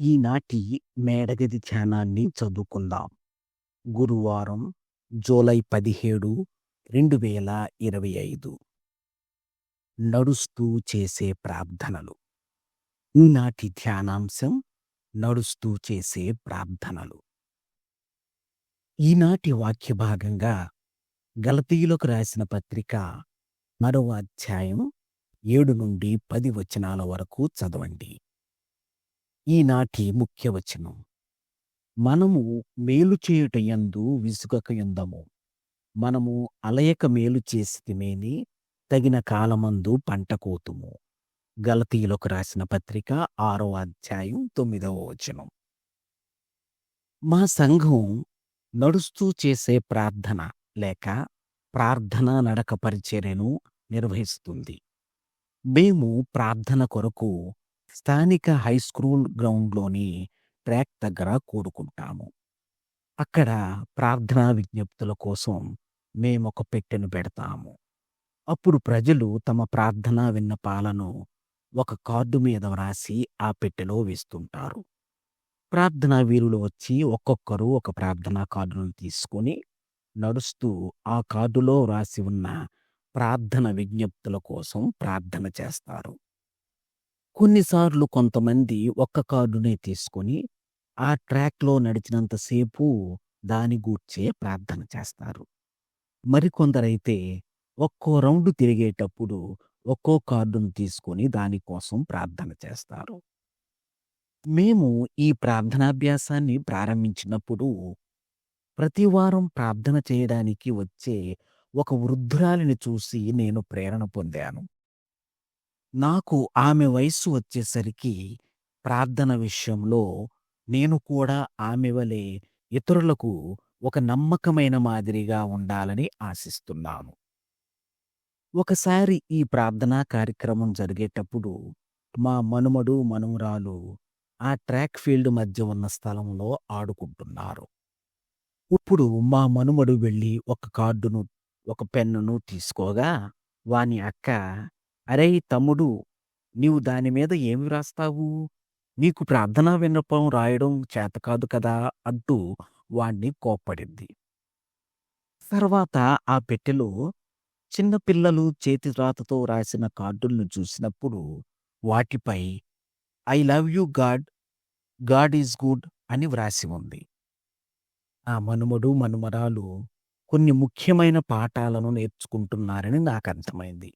ఈనాటి మేడగది ధ్యానాన్ని చదువుకుందాం. గురువారం జూలై పదిహేడు రెండు వేల ఇరవై ఐదు. నడుస్తూ చేసే ప్రార్థనలు. ఈనాటి ధ్యానాంశం నడుస్తూ చేసే ప్రార్థనలు. ఈనాటి వాక్య భాగంగా గలతీయులకు రాసిన పత్రిక మరో అధ్యాయం ఏడు నుండి పది వచనాల వరకు చదవండి. ఈనాటి ముఖ్యవచనం మనము మేలు చేయుట యందు విసుగక యుందము. మనము అలయక మేలు చేసితిమేని తగిన కాలమందు పంట కోతుము. గలతీయులకు రాసిన పత్రిక ఆరో అధ్యాయం తొమ్మిదవ వచనం. మా సంఘం నడుస్తూ చేసే ప్రార్థన లేక ప్రార్థన నడక పరిచర్యను నిర్వహిస్తుంది. మేము ప్రార్థన కొరకు స్థానిక హై స్కూల్ గ్రౌండ్లోని ట్రాక్ దగ్గర కూడుకుంటాము. అక్కడ ప్రార్థనా విజ్ఞప్తుల కోసం మేము ఒక పెట్టెను పెడతాము. అప్పుడు ప్రజలు తమ ప్రార్థనా విన్నపాలను ఒక కార్డు మీద వ్రాసి ఆ పెట్టెలో వేస్తుంటారు. ప్రార్థనా వీరులు వచ్చి ఒక్కొక్కరు ఒక ప్రార్థనా కార్డును తీసుకొని నడుస్తూ ఆ కార్డులో వ్రాసి ఉన్న ప్రార్థన విజ్ఞప్తుల కోసం ప్రార్థన చేస్తారు. కొన్నిసార్లు కొంతమంది ఒక్క కార్డునే తీసుకొని ఆ ట్రాక్లో నడిచినంతసేపు దాని గూర్చే ప్రార్థన చేస్తారు. మరికొందరైతే ఒక్కో రౌండ్ తిరిగేటప్పుడు ఒక్కో కార్డును తీసుకొని దానికోసం ప్రార్థన చేస్తారు. మేము ఈ ప్రార్థనాభ్యాసాన్ని ప్రారంభించినప్పుడు ప్రతి వారం ప్రార్థన చేయడానికి వచ్చే ఒక వృద్ధురాలిని చూసి నేను ప్రేరణ పొందాను. నాకు ఆమె వయస్సు వచ్చేసరికి ప్రార్థన విషయంలో నేను కూడా ఆమె వలె ఇతరులకు ఒక నమ్మకమైన మాదిరిగా ఉండాలని ఆశిస్తున్నాను. ఒకసారి ఈ ప్రార్థనా కార్యక్రమం జరిగేటప్పుడు మా మనుమడు మనుమరాలు ఆ ట్రాక్ ఫీల్డ్ మధ్య ఉన్న స్థలంలో ఆడుకుంటున్నారు. ఇప్పుడు మా మనుమడు వెళ్ళి ఒక కార్డును ఒక పెన్నును తీసుకోగా వాని అక్క అరే తమ్ముడు నీవు దాని మీద ఏమి వ్రాస్తావు? నీకు ప్రార్థనా విన్నపం రాయడం చేత కాదు కదా అంటూ వాణ్ణి కోప్పడింది. తర్వాత ఆ పెట్టెలో చిన్నపిల్లలు చేతిరాతతో రాసిన కార్డులను చూసినప్పుడు వాటిపై I love you God God is good అని వ్రాసి ఉంది. ఆ మనుమడు మనుమరాలు కొన్ని ముఖ్యమైన పాఠాలను నేర్చుకుంటున్నారని నాకు అర్థమైంది.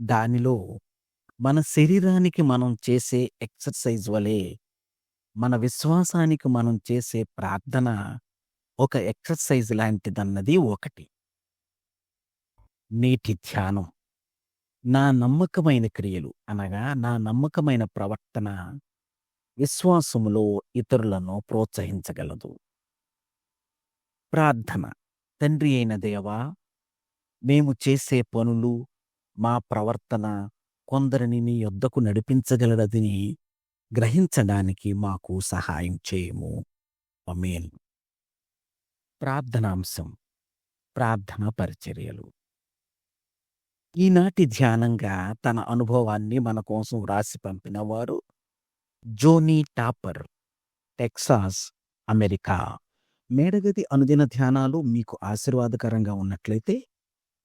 దానిలో మన శరీరానికి మనం చేసే ఎక్సర్సైజ్ వలె మన విశ్వాసానికి మనం చేసే ప్రార్థన ఒక ఎక్సర్సైజ్ లాంటిదన్నది ఒకటి. నేటి ధ్యానం. నా నమ్మకమైన క్రియలు అనగా నా నమ్మకమైన ప్రవర్తన విశ్వాసములో ఇతరులను ప్రోత్సహించగలదు. ప్రార్థన. తండ్రి అయిన దేవా మేము చేసే పనులు మా ప్రవర్తన కొందరిని నీ యొద్దకు నడిపించగలదని గ్రహించడానికి మాకు సహాయం చేయము. అమేన్ ప్రార్థనాంశం. ప్రార్థన పరిచర్యలు. ఈనాటి ధ్యానంగా తన అనుభవాన్ని మన కోసం వ్రాసి పంపినవారు జోనీ టాపర్ టెక్సాస్ అమెరికా. మేడగది అనుదిన ధ్యానాలు మీకు ఆశీర్వాదకరంగా ఉన్నట్లయితే